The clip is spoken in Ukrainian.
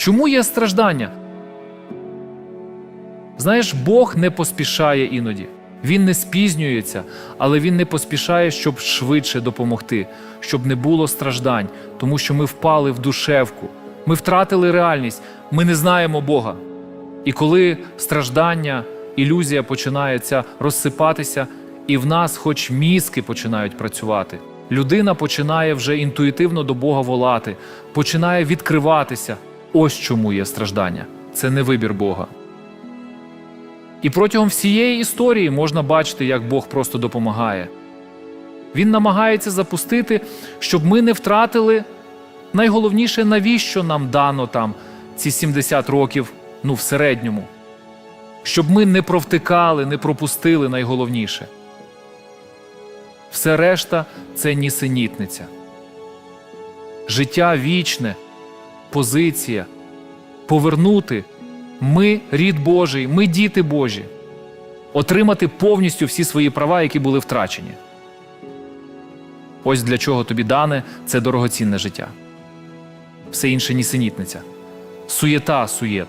Чому є страждання? Знаєш, Бог не поспішає іноді. Він не спізнюється, але він не поспішає, щоб швидше допомогти, щоб не було страждань, тому що ми впали в душевку, ми втратили реальність, ми не знаємо Бога. І коли страждання, ілюзія починається розсипатися, і в нас, хоч мізки починають працювати, людина починає вже інтуїтивно до Бога волати, починає відкриватися. Ось чому є страждання. Це не вибір Бога. І протягом всієї історії можна бачити, як Бог просто допомагає. Він намагається запустити, щоб ми не втратили найголовніше, навіщо нам дано там ці 70 років, ну в середньому. Щоб ми не провтикали, не пропустили найголовніше. Все решта це нісенітниця. Життя вічне, позиція, повернути. Ми рід Божий, ми діти Божі. Отримати повністю всі свої права, які були втрачені. Ось для чого тобі дане це дорогоцінне життя. Все інше нісенітниця. Суєта суєт.